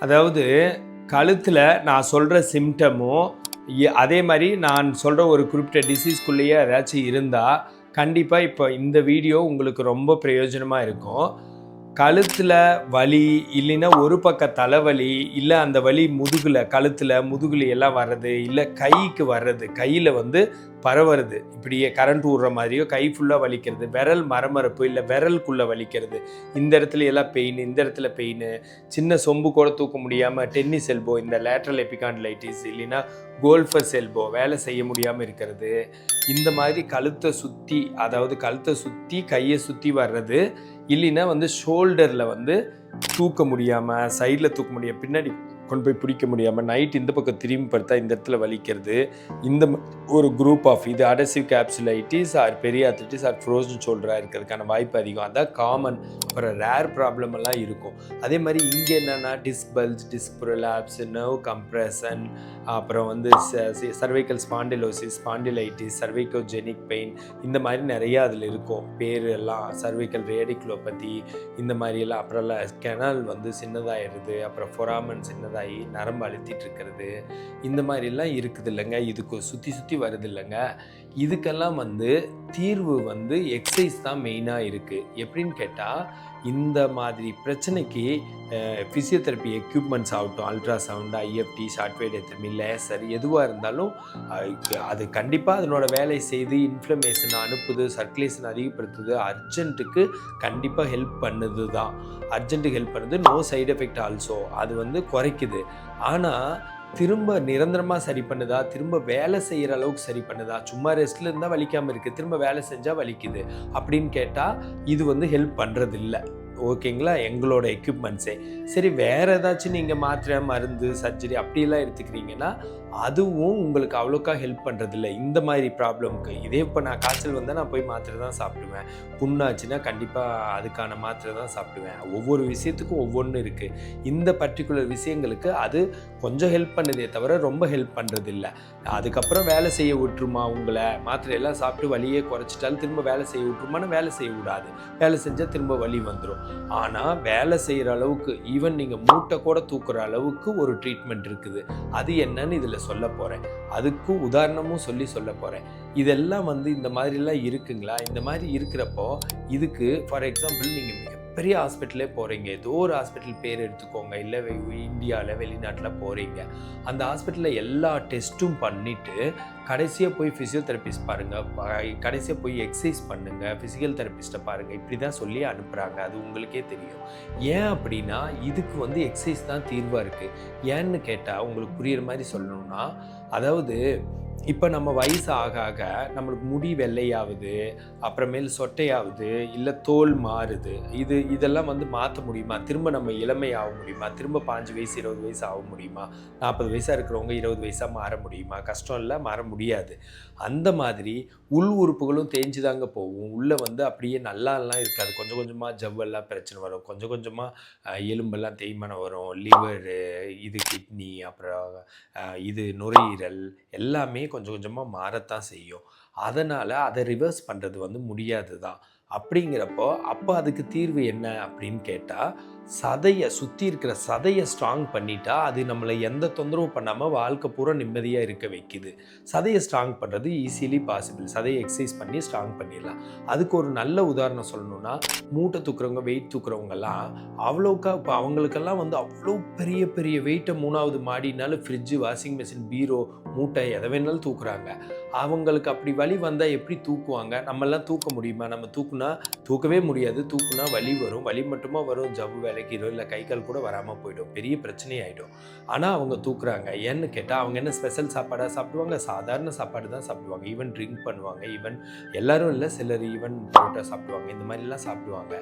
அதாவது கழுத்தில் நான் சொல்கிற சிம்டமும் அதே மாதிரி நான் சொல்கிற ஒரு குறிப்பிட்ட டிசீஸ்க்குள்ளேயே ஏதாச்சும் இருந்தால் கண்டிப்பாக இப்போ இந்த வீடியோ உங்களுக்கு ரொம்ப பிரயோஜனமாக இருக்கும். கழுத்தில் வலி இல்லைன்னா ஒரு பக்க தலைவலி இல்லை அந்த வலி முதுகில் கழுத்தில் முதுகுல எல்லாம் வர்றது இல்லை கைக்கு வர்றது கையில் வந்து பரவுறது. இப்படியே கரண்ட் விடுற மாதிரியோ கை ஃபுல்லாக வலிக்கிறது விரல் மரமரப்பு இல்லை விரலுக்குள்ளே வலிக்கிறது. இந்த இடத்துல எல்லாம் பெயின் இந்த இடத்துல பெயின் சின்ன சொம்பு கூட தூக்க முடியாமல் டென்னிஸ் எல்போ இந்த லேட்ரல் எபிகான்டைட்டிஸ் இல்லைன்னா கோல்ஃபர் எல்போ வேலை செய்ய முடியாமல் இருக்கிறது. இந்த மாதிரி கழுத்தை சுற்றி அதாவது கழுத்தை சுற்றி கையை சுற்றி வர்றது இல்லைன்னா வந்து ஷோல்டரில் வந்து தூக்க முடியாமல் சைடில் தூக்க முடியாது பின்னாடி கொண்டு போய் பிடிக்க முடியாமல் நைட் இந்த பக்கம் திரும்பி பார்த்தா இந்த இடத்துல வலிக்கிறது. இந்த ஒரு குரூப் ஆஃப் இது adhesive capsulitis or periarthritis or frozen ஷோல்டராக இருக்கிறதுக்கான வாய்ப்பு அதிகம். அதான் காமன் அப்புறம் ரேர் ப்ராப்ளம் எல்லாம் இருக்கும். அதே மாதிரி இங்கே என்னென்னா disc bulge disc prolapse nerve compression அப்புறம் வந்து cervical spondylosis spondylitis cervicogenic pain இந்த மாதிரி நிறையா அதில் இருக்கும். பேர் எல்லாம் சர்வைக்கல் ரேடிக்லோபதி இந்த மாதிரி எல்லாம். அப்புறம் கெனல் வந்து சின்னதாகிடுது அப்புறம் ஃபொராமன் சின்னதாக நரம்பு அழுத்திட்டு இருக்கிறது இந்த மாதிரிலாம் இருக்குது இல்லைங்க இதுக்கு சுற்றி சுற்றி வருது இல்லைங்க இதுக்கெல்லாம் வந்து தீர்வு வந்து எக்ஸசைஸ் தான் மெயினாக இருக்குது எப்படின்னு கேட்டால் இந்த மாதிரி பிரச்சனைக்கு ஃபிசியோதெரப்பி எக்யூப்மெண்ட்ஸ் ஆகட்டும் ultrasound IFT shortwave diathermy laser எதுவாக இருந்தாலும் அது கண்டிப்பாக அதனோட வேலை செய்து இன்ஃப்ளமேஷன் அனுப்புது சர்க்குலேஷன் அதிகப்படுத்துது அர்ஜென்ட்டுக்கு கண்டிப்பாக ஹெல்ப் பண்ணுது தான். அர்ஜென்ட்டுக்கு ஹெல்ப் பண்ணுது நோ சைடு எஃபெக்ட் ஆல்சோ அது வந்து குறைக்குது. ஆனால் திரும்ப நிரந்தரமாக சரி பண்ணுதா? திரும்ப வேலை செய்கிற அளவுக்கு சரி பண்ணுதா? சும்மா ரெஸ்ட்டில் இருந்தால் வலிக்காமல் இருக்குது திரும்ப வேலை செஞ்சால் வலிக்குது. அப்படின்னு கேட்டால் இது வந்து ஹெல்ப் பண்ணுறதில்ல ஓகேங்களா எங்களோட எக்யூப்மெண்ட்ஸே சரி வேறு ஏதாச்சும் நீங்கள் மாத்திரை மருந்து சர்ஜரி அப்படிலாம் எடுத்துக்கிறீங்கன்னா அதுவும் உங்களுக்கு அவ்வளோக்கா ஹெல்ப் பண்ணுறதில்ல இந்த மாதிரி ப்ராப்ளம்க்கு இதே இப்போ நான் காய்ச்சல் வந்தால் நான் போய் மாத்திரை தான் சாப்பிடுவேன். புண்ணாச்சுன்னா கண்டிப்பாக அதுக்கான மாத்திரை தான் சாப்பிடுவேன். ஒவ்வொரு விஷயத்துக்கும் ஒவ்வொன்று இருக்குது இந்த பர்டிகுலர் விஷயங்களுக்கு அது கொஞ்சம் ஹெல்ப் பண்ணுதே தவிர ரொம்ப ஹெல்ப் பண்ணுறதில்ல அதுக்கப்புறம் வேலை செய்ய விட்டுருமா உங்களை? மாத்திரையெல்லாம் சாப்பிட்டு வழியே குறைச்சிட்டாலும் திரும்ப வேலை செய்ய விட்டுருமான்னு வேலை செய்ய விடாது. வேலை செஞ்சால் திரும்ப வலி வந்துடும் ஆனால் வேலை செய்கிற அளவுக்கு ஈவன் நீங்கள் மூட்டை கூட தூக்குற அளவுக்கு ஒரு ட்ரீட்மெண்ட் இருக்குது. அது என்னன்னு இதில் சொல்ல போகிறேன் அதுக்கும் உதாரணமும் சொல்லி சொல்ல போகிறேன் இதெல்லாம் வந்து இந்த மாதிரிலாம் இருக்குங்களா? இந்த மாதிரி இருக்கிறப்போ இதுக்கு ஃபார் எக்ஸாம்பிள் நீங்கள் பெரிய ஹாஸ்பிட்டலே போகிறீங்க ஏதோ ஒரு ஹாஸ்பிட்டல் பேர் எடுத்துக்கோங்க. இல்லை இந்தியாவில் வெளிநாட்டில் போகிறீங்க அந்த ஹாஸ்பிட்டலில் எல்லா டெஸ்ட்டும் பண்ணிவிட்டு கடைசியாக போய் ஃபிசியோதெரபிஸ்ட் பாருங்கள் கடைசியாக போய் எக்ஸசைஸ் பண்ணுங்கள் ஃபிசிக்கல் தெரபிஸ்ட்டை பாருங்கள் இப்படி தான் சொல்லி அனுப்புகிறாங்க அது உங்களுக்கே தெரியும். ஏன் அப்படின்னா இதுக்கு வந்து எக்ஸசைஸ் தான் தீர்வாக இருக்குது ஏன்னு கேட்டால் உங்களுக்கு புரியுற மாதிரி சொல்லணும்னா அதாவது இப்போ நம்ம வயசு ஆக ஆக நம்மளுக்கு முடி வெள்ளையாகுது அப்புறமேல் சொட்டையாகுது இல்லை தோல் மாறுது. இது இதெல்லாம் வந்து மாற்ற முடியுமா? திரும்ப நம்ம இளமை ஆக முடியுமா? திரும்ப பாஞ்சு வயசு இருபது வயசு ஆக முடியுமா? நாற்பது வயசாக இருக்கிறவங்க இருபது வயசாக மாற முடியுமா? கஷ்டம் இல்லை மாற முடியாது. அந்த மாதிரி உள் உறுப்புகளும் தேஞ்சு தாங்க போகும். உள்ளே வந்து அப்படியே நல்லாலாம் இருக்காது. கொஞ்சம் கொஞ்சமாக ஜவ்வெல்லாம் பிரச்சனை வரும். கொஞ்சம் கொஞ்சமாக எலும்பெல்லாம் தேய்மானம் வரும். லிவரு இது கிட்னி அப்புறம் இது நுரையீரல் எல்லாமே கொஞ்சம் கொஞ்சமாக மாறத்தான் செய்யும். அதனால் அதை ரிவர்ஸ் பண்ணுறது வந்து முடியாது தான் அப்படிங்கிறப்போ அப்போ அதுக்கு தீர்வு என்ன அப்படின்னு கேட்டால் சதையை சுற்றி இருக்கிற சதையை ஸ்ட்ராங் பண்ணிட்டா அது நம்மளை எந்த தொந்தரவும் பண்ணாமல் வாழ்க்கை பூரா நிம்மதியாக இருக்க வைக்குது. சதையை ஸ்ட்ராங் பண்ணுறது ஈஸிலி பாசிபிள் சதையை எக்ஸசைஸ் பண்ணி ஸ்ட்ராங் பண்ணிடலாம். அதுக்கு ஒரு நல்ல உதாரணம் சொல்லணும்னா மூட்டை தூக்குறவங்க வெயிட் தூக்குறவங்கெல்லாம் அவ்வளோக்கா இப்போ அவங்களுக்கெல்லாம் வந்து அவ்வளோ பெரிய பெரிய வெயிட்டை மூணாவது மாடினாலும் ஃப்ரிட்ஜு வாஷிங் மிஷின் பீரோ மூட்டை எதை வேணாலும் தூக்குறாங்க. அவங்களுக்கு அப்படி வலி வந்தால் எப்படி தூக்குவாங்க? நம்மெல்லாம் தூக்க முடியுமா? நம்ம தூக்குனா தூக்கவே முடியாது. தூக்குனா வலி வரும். வலி மட்டுமா வரும்? ஜவ்வு வேலை இறக்கிடும் இல்லை கை கால் கூட வராமல் போயிடும். பெரிய பிரச்சனையாயிடும். ஆனால் அவங்க தூக்குறாங்க. ஏன்னு கேட்டால் அவங்க என்ன ஸ்பெஷல் சாப்பாடாக சாப்பிடுவாங்க சாதாரண சாப்பாடு தான் சாப்பிடுவாங்க. ஈவன் ட்ரிங்க் பண்ணுவாங்க. ஈவன் எல்லாரும் இல்லை சிலர் ஈவன் பரோட்டா சாப்பிடுவாங்க. இந்த மாதிரிலாம் சாப்பிடுவாங்க.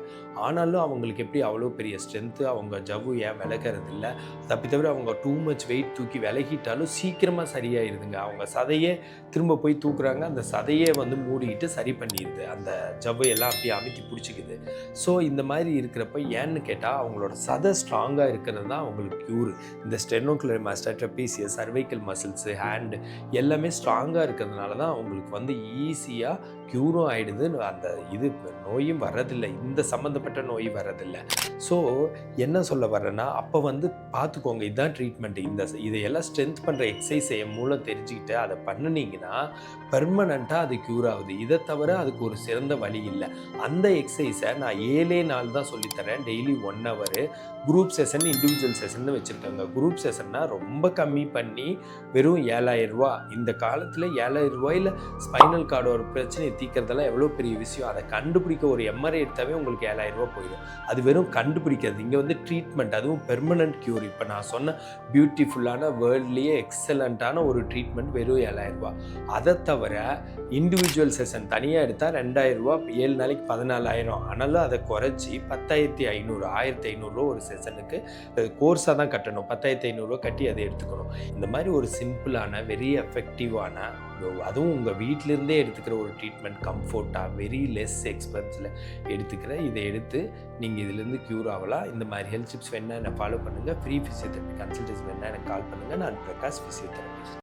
ஆனாலும் அவங்களுக்கு எப்படி அவ்வளோ பெரிய ஸ்ட்ரென்த்து அவங்க ஜவ்வு ஏன் விளக்கிறது இல்லை? தப்பி தவிர அவங்க டூ மச் வெயிட் தூக்கி விலகிட்டாலும் சீக்கிரமாக சரியாயிருதுங்க. அவங்க சதையே திரும்ப போய் தூக்குறாங்க. அந்த சதையே வந்து மூடிக்கிட்டு சரி பண்ணிடுது அந்த ஜவ்வு எல்லாம் அப்படியே அமுத்தி பிடிச்சிக்குது. ஸோ இந்த மாதிரி இருக்கிறப்ப ஏன்னு கேட்டால் அவங்களோட சதை ஸ்ட்ராங்காக இருக்கிறது தான் அவங்களுக்கு க்யூர் இந்த sternocleidomastoid trapezius cervical muscles hand எல்லாமே ஸ்ட்ராங்காக இருக்கிறதுனால தான் அவங்களுக்கு வந்து ஈஸியாக க்யூரும் ஆகிடுது அந்த இது நோயும் வர்றதில்லை. இந்த சம்மந்தப்பட்ட நோய் வர்றதில்லை. ஸோ என்ன சொல்ல வர்றேன்னா அப்போ வந்து பார்த்துக்கோங்க இதுதான் ட்ரீட்மெண்ட் இந்த இதையெல்லாம் ஸ்ட்ரென்த் பண்ணுற எக்ஸசைஸ் மூலம் தெரிஞ்சுக்கிட்டு அதை பண்ணுனீங்கன்னா பெர்மனண்ட்டாக அது க்யூர் ஆகுது. இதை தவிர அதுக்கு ஒரு சிறந்த வழி இல்லை. அந்த எக்ஸசைஸை நான் ஏழே நாள் தான் சொல்லித்தரேன். Daily one hour group session individual session வச்சுருக்காங்க. குரூப் செஷன்னா ரொம்ப கம்மி பண்ணி வெறும் ஏழாயிரம் ரூபா. இந்த காலத்தில் ஏழாயிரம் ரூபாயில் ஸ்பைனல் கார்டோட பிரச்சனையை தீர்க்கறதெல்லாம் எவ்வளோ பெரிய விஷயம். அதை கண்டுபிடிக்க ஒரு எம்ஆர்ஐ எடுத்தாவே உங்களுக்கு ஏழாயிரம் ரூபா போயிடும். அது வெறும் கண்டுபிடிக்கிறது. இங்கே வந்து ட்ரீட்மெண்ட் அதுவும் பெர்மனன்ட் க்யூர் இப்போ நான் சொன்ன பியூட்டிஃபுல்லான வேர்ல்ட்லேயே எக்ஸலண்ட்டான ஒரு ட்ரீட்மெண்ட் வெறும் ஏழாயிரம் ரூபா. அதை தவிர இண்டிவிஜுவல் செஷன் தனியாக எடுத்தால் ரெண்டாயிரம் ரூபா. ஏழு நாளைக்கு பதினாலாயிரம். ஆனாலும் அதை குறைச்சி பத்தாயிரத்தி ஐநூறு ஆயிரத்தி ஐநூறுரூவா ஒரு செஷனுக்கு கோர்ஸாக தான் கட்டணும். பத்தாயிரத்தி ஐநூறுரூவா கட்டி அதை எடுத்துக்கணும். இந்த மாதிரி ஒரு சிம்பிளான வெரி எஃபெக்டிவான அதுவும் உங்கள் வீட்டிலேருந்தே எடுத்துக்கிற ஒரு ட்ரீட்மெண்ட் கம்ஃபோர்ட்டாக வெரி லெஸ் எக்ஸ்பென்ஸில் எடுத்துக்கிற இதை எடுத்து நீங்கள் இதுலேருந்து க்யூர் ஆகலாம். இந்த மாதிரி ஹெல்த் டிப்ஸ் வேணால் என்னை ஃபாலோ பண்ணுங்கள் ஃப்ரீ ஃபிசியோதெரபி கன்சல்டேஷன் வேணால் எனக்கு கால் பண்ணுங்கள் நான் பிரகாஷ் ஃபிசியோதெரபிஸ்ட்